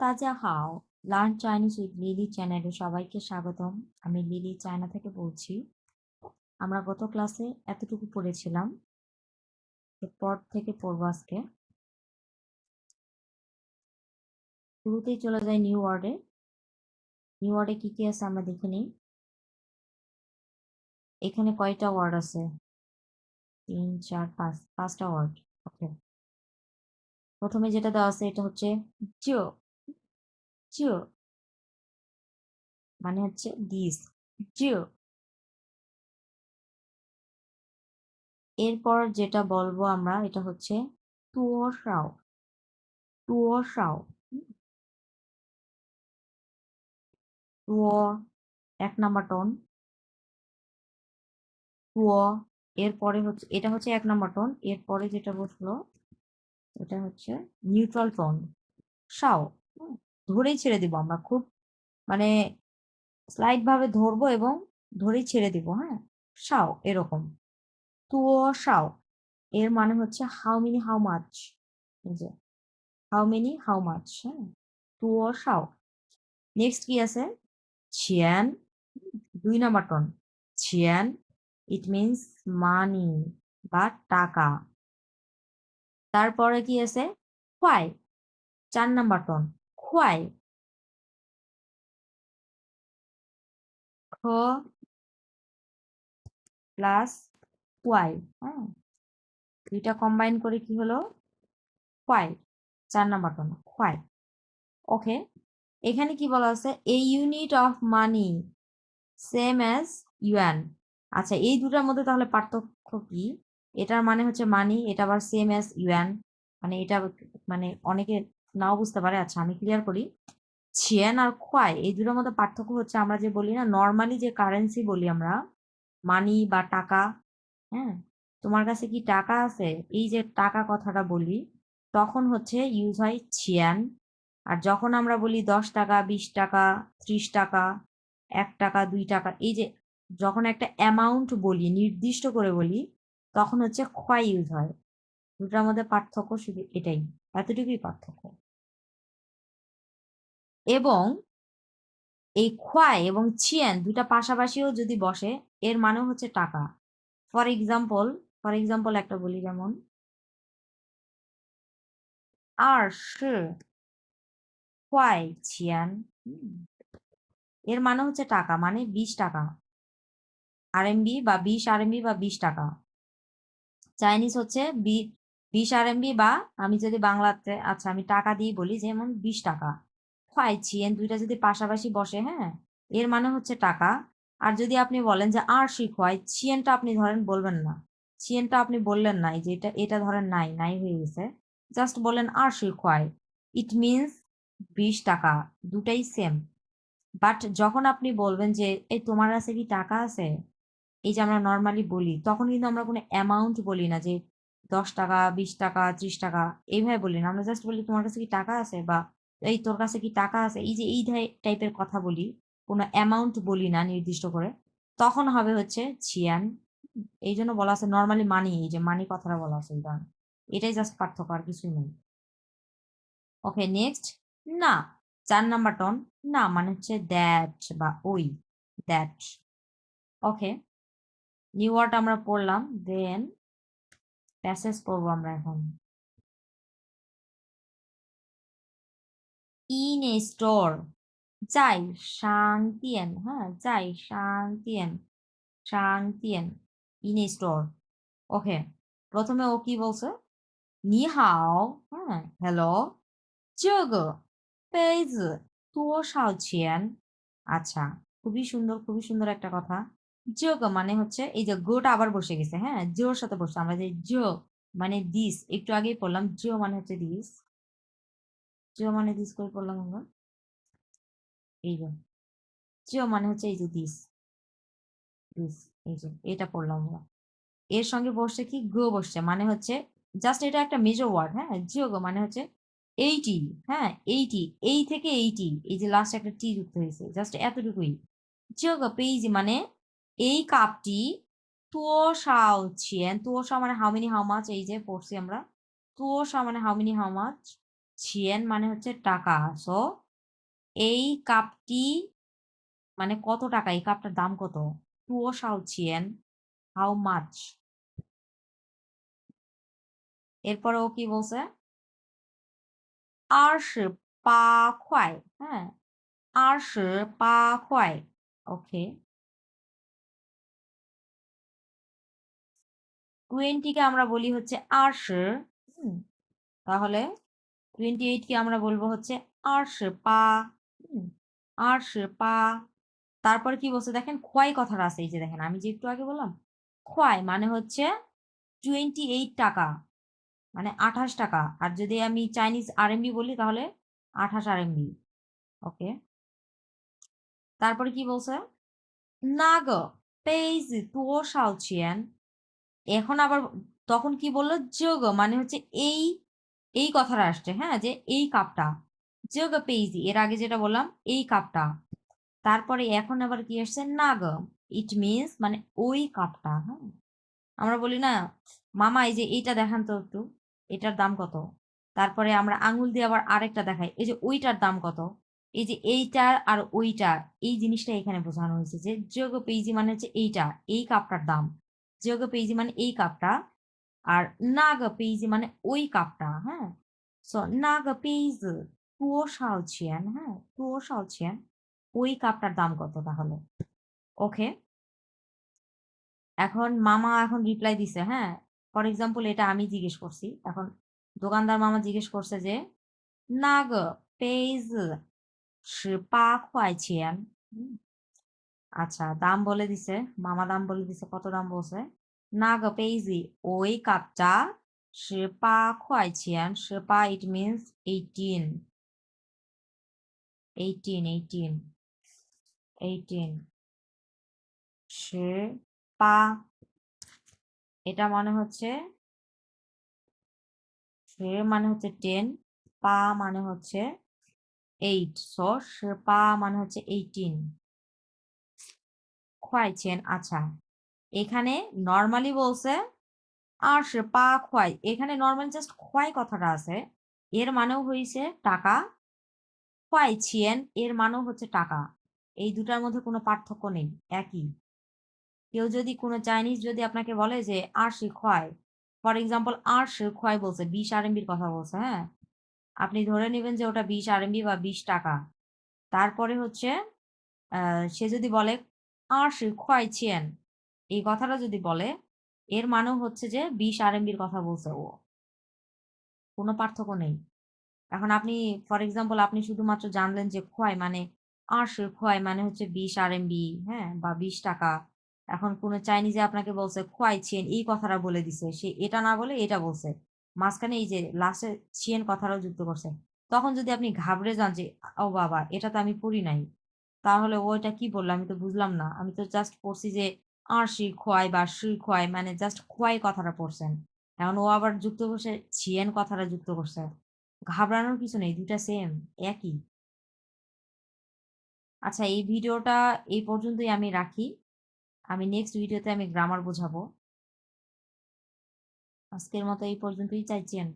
তাজা হাও, learn Chinese with Lily চ্যানেলে সবাইকে স্বাগতম। আমি লিলি চায়না থেকে বলছি। আমরা গত ক্লাসে এতটুকু পড়েছিলাম। এরপর থেকে পড়ব আজকে। শুরুতেই চলে যাই নিউ ওয়ার্ডে। নিউ ওয়ার্ডে কি কি আছে আমরা দেখে নিই। এখানে কয়টা ওয়ার্ড আছে? তিন, চার, পাঁচ, পাঁচটা ওয়ার্ড। ওকে। প্রথমে যেটা দেওয়া আছে এটা হচ্ছে জিও জিও মানে হচ্ছে দিস জিও এরপর যেটা বলব আমরা, এটা হচ্ছে তুয়ো শাও তুয়ো শাও তুয়ো এক নাম্বার টোন। তুয়ো, এরপরে হচ্ছে, এটা হচ্ছে এক নাম্বার টোন। এরপরে যেটা বসল, এটা হচ্ছে নিউট্রাল টোন। শাও ধরেই ছেড়ে দিব আমরা খুব মানে স্লাইড ভাবে ধরবো এবং ধরেই ছেড়ে দিব হ্যাঁ? শাও এরকম। তুও শাও এর মানে হচ্ছে হাউ মেনি হাউ মাচ যে হাউ মেনি হাউ মাচ হ্যাঁ? তুও শাও নেক্সট কি আছে? ছিয়ান, দুই নাম্বার টন ছিয়ান ইট মিনস মানি বা টাকা। তারপরে কি আছে? খোয়াই চার নাম্বার টন খোয়াই খ প্লাস ওয়াই হ্যাঁ দুইটা কম্বাইন করে কি হলো？খোয়াই চার নাম্বার টন খোয়াই ওকে এখানে কি বলা আছে? A unit of money same as yuan আচ্ছা এই দুটার মধ্যে তাহলে পার্থক্য কি? এটার মানে হচ্ছে মানি এটা আবার সেম অ্যাজ ইউএন মানে এটা মানে অনেকে নাও বুঝতে পারে। আচ্ছা আমি ক্লিয়ার করি। ছিয়ান আর খোয়াই, এই দুটোর মধ্যে পার্থক্য হচ্ছে আমরা যে বলি না নর্মালি যে কারেন্সি বলি আমরা মানি বা টাকা হ্যাঁ? তোমার কাছে কি টাকা আছে? এই যে টাকা কথাটা বলি, তখন হচ্ছে ইউজ হয় ছিয়ান। আর যখন আমরা বলি দশ টাকা, বিশ টাকা, ত্রিশ টাকা, এক টাকা, দুই টাকা, এই যে যখন একটা অ্যামাউন্ট বলি, নির্দিষ্ট করে বলি, তখন হচ্ছে খোয়াই ইউজ হয়। দুটার মধ্যে পার্থক্য শুধু এটাই, এতটুকুই পার্থক্য। এবং এই খোয়াই এবং ছিয়ান দুটা পাশাপাশিও যদি বসে, এর মানে হচ্ছে টাকা। ফর এক্সাম্পল ফর এক্সাম্পল একটা বলি যেমন। আর খোয়াই ছিয়ান এর মানে হচ্ছে টাকা মানে বিশ টাকা। আরএমবি বা বিশ আরএমবি বা বিশ টাকা। চাইনিজ হচ্ছে বিশ আরএমবি বা আমি যদি বাংলাতে আচ্ছা আমি টাকা দিয়ে বলি যেমন বিশ টাকা। খোয়াই ছিয়েন দুইটা যদি পাশাপাশি বসে হ্যাঁ? এর মানে হচ্ছে টাকা। আর যদি আপনি বলেন যে আর শিখোয় ছিয়েনটা আপনি ধরেন বলবেন না। ছিয়েনটা আপনি বললেন নাই যে এটা এটা ধরেন নাই নাই হয়ে গেছে। জাস্ট বললেন আর শিখোয় ইট মিনস বিশ টাকা, দুটাই সেম। বাট যখন আপনি বলবেন যে, এই তোমার কাছে কি টাকা আছে? এই যে আমরা নর্মালি বলি, তখন কিন্তু আমরা কোনো অ্যামাউন্ট বলি না যে দশ টাকা, বিশ টাকা, ত্রিশ টাকা, এইভাবে বলি না। আমরা জাস্ট বলি, তোমার কাছে কি টাকা আছে? বা এই তোর কাছে কি টাকা আছে? এই যে, এই টাইপের কথা বলি, কোনো অ্যামাউন্ট বলি না নির্দিষ্ট করে। তখন হবে হচ্ছে ছিয়ান, এই জন্য বলা আছে নর্মালি মানি এই যে মানি কথাটা বলা আছে এই কারণে এটাই জাস্ট পার্থক্য, আর কিছুই নেই। ওকে নেক্সট না, চার নাম্বার টন না মানে হচ্ছে দ্যাট বা ওই দ্যাট ওকে নিউ ওয়ার্ড আমরা পড়লাম দেন প্যাসেজ করব আমরা এখন। ইন এ স্টোর যাই শান্তিয়েন হ্যাঁ যাই শান্তিয়েন শান্তিয়েন ইন এ স্টোর ওকে প্রথমে ও কি বলছে নি হাও হ্যাঁ হ্যালো 这个杯子多少钱আচ্ছা খুবই সুন্দর খুবই সুন্দর একটা কথা যোগ মানে হচ্ছে এই যে গোটা আবার বসে গেছে হ্যাঁ জোর সাথে বসে আমরা যে জো মানে দিস একটু আগেই পড়লাম জো মানে হচ্ছে দিস জো মানে দিস করে পড়লাম আমরা। এই যে জো মানে হচ্ছে এই যে দিস দিস এই যে, এটা পড়লাম আমরা। এর সঙ্গে বসছে কি? গো বসছে মানে হচ্ছে জাস্ট এটা একটা মেজর ওয়ার্ড হ্যাঁ? জিও গো মানে হচ্ছে এইটি হ্যাঁ? এইটি এই থেকে এইটি এই যে লাস্ট একটা টি যুক্ত হয়েছে জাস্ট এতটুকুই। জিও গো পেইজি মানে এই কাপটি তুয়াশাও ছিয়েন তুয়াশা মানে হাউ মেনি হাউ মাছ এই যে পড়ছি আমরা। তুয়াশা মানে হাউ মেনি হাউ মাছ ছিয়েন মানে হচ্ছে টাকা। সো এই কাপটি মানে কত টাকা? এই কাপটার দাম কত? টুও সাও ছিয়েন হাউ মাচ এরপরে ও কি বলছে? আর পা খোয়াই হ্যাঁ আর পা খোয়াই ওকে টোয়েন্টিকে আমরা বলি হচ্ছে আশ তাহলে টোয়েন্টি এইটকে আমরা বলব হচ্ছে? আশ পা। আশ পা। তারপরে কি বলছে দেখেন? খোয়াই কথাটা আছে এই যে দেখেন, আমি যে একটু আগে বললাম, খোয়াই মানে হচ্ছে টোয়েন্টি এইট টাকা মানে আঠাশ টাকা। আর যদি আমি চাইনিজ আর আরএমবি বলি তাহলে আঠাশ আর আরএমবি ওকে তারপরে কি বলছে? নাগ পেজ তুও সাউচিয়ান এখন আবার তখন কি বলল? যোগ মানে হচ্ছে এই এই কথাটা আসছে হ্যাঁ যে এই কাপটা যোগ পেইজি এর আগে যেটা বললাম, এই কাপটা তারপরে এখন আবার কি আসছে? নাগ ইট মিনস মানে ওই কাপটা হ্যাঁ। আমরা বলি না, মামা, এই যে এইটা দেখান তো একটু, এটার দাম কত? তারপরে আমরা আঙুল দিয়ে আবার আরেকটা দেখাই, এই যে ওইটার দাম কত? এই যে এইটা আর ওইটা এই জিনিসটা এখানে বোঝানো হয়েছে যে যোগ পেইজি মানে হচ্ছে এইটা, এই কাপটার দাম। যোগ পেইজি মানে এই কাপটা আর না পেইজ মানে ওই কাপটা হ্যাঁ? সো না পেইজ তুও সাও ছিয়ান হ্যাঁ? তুও সাও ছিয়ান ওই কাপটার দাম কত তাহলে? ওকে এখন মামা এখন রিপ্লাই দিছে হ্যাঁ? ফর এক্সাম্পল এটা আমি জিজ্ঞেস করছি। এখন দোকানদার মামা জিজ্ঞেস করছে যে নাগ পেইজ পা খুয়াইছিয়ান আচ্ছা দাম বলে দিছে, মামা দাম বলে দিছে, কত দাম বলছে? না গো পেইজি ওই কাপটা 十八块钱十八 it means 18 18 18 18 十八 এটা মানে হচ্ছে সে মানে হচ্ছে টেন পা মানে হচ্ছে এইট সো পা মানে হচ্ছে এইটিন খোয়াইছেন আচ্ছা এখানে নর্মালি বলছে, আর সে পা খোয়াই। এখানে নর্মাল জাস্ট খোয়াই কথাটা আছে। এর মানেও হয়েছে টাকা। খোয়াইছিয়েন, এর মানেও হচ্ছে টাকা। এই দুটার মধ্যে কোনো পার্থক্য নেই, একই। কেউ যদি কোনো চাইনিজ যদি আপনাকে বলে যে, আর সে খোয়াই ফর এক্সাম্পল আর সে খোয়াই বলছে, বিশ আর এমবির কথা বলছে হ্যাঁ? আপনি ধরে নেবেন যে ওটা বিশ আরএমবি বা বিশ টাকা। তারপরে হচ্ছে সে যদি বলে, আর খোয়াইছেন এই কথাটা যদি বলে, এর মানেও হচ্ছে যে বিশ আরএমবির কথা বলছে ও। কোনো পার্থক্য নেই। এখন আপনি ফর এক্সাম্পল আপনি শুধুমাত্র জানলেন যে খোয়াই মানে আর খোয়াই মানে হচ্ছে বিশ আরএমবি হ্যাঁ বা বিশ টাকা। এখন কোনো চাইনিজে আপনাকে বলছে খোয়াইছেন এই কথাটা বলে দিছে। সে এটা না বলে এটা বলছে। মাঝখানে এই যে লাস্টে ছিয়েন কথাটাও যুক্ত করছে। তখন যদি আপনি ঘাবড়ে যান যে, ও বাবা, এটা তো আমি পড়ি নাই। তাহলে ওইটা কি বলল? আমি তো বুঝলাম না। আমি তো জাস্ট পড়ছি যে আর শি খোয়াই বা সুই খোয়াই মানে জাস্ট খোয়াই কথাটা পড়ছেন। এখন ও আবার যুক্ত করছে ছিয়েন কথাটা যুক্ত করছে। ঘাবড়ানোর কিছু নেই দুটা সেম একই। আচ্ছা এই ভিডিওটা এই পর্যন্তই আমি রাখি। আমি নেক্সট ভিডিওতে আমি গ্রামার বোঝাবো। আজকের মতো এই পর্যন্তই, চাইছেন?